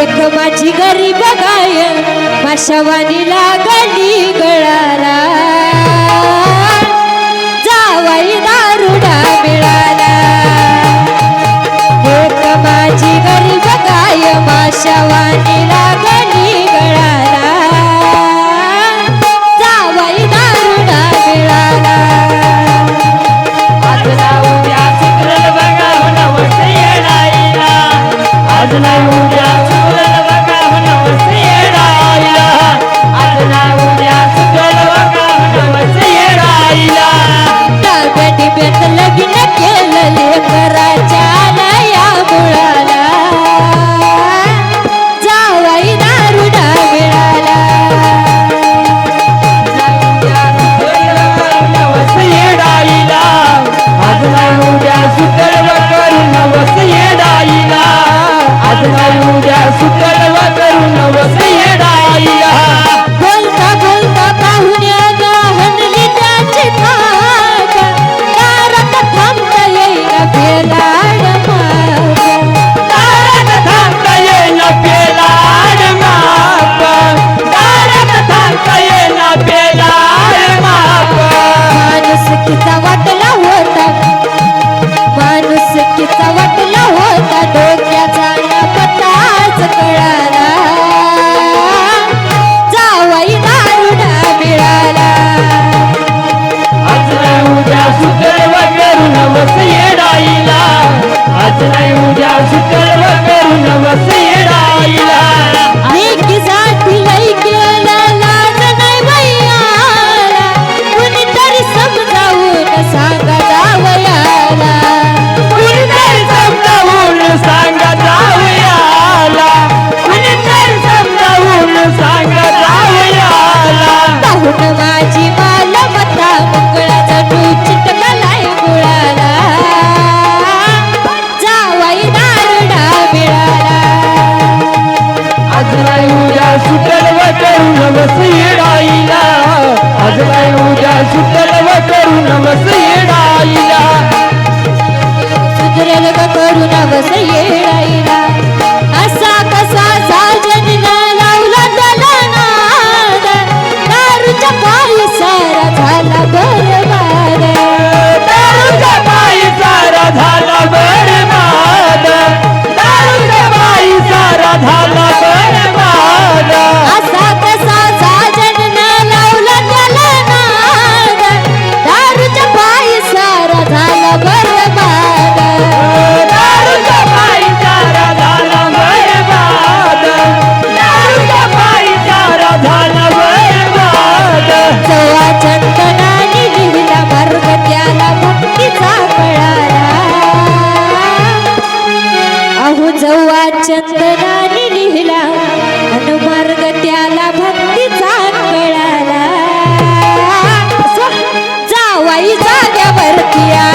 एक माझी गरीब गाय माशावानी लागली गळाला. जावाई दारुडा मिळाला. एक माझी गरीब गाय माशावानी लागली गळाला. जावाई दारुडा मिळाला. आज नाव बघा नवस आज ना Yeah.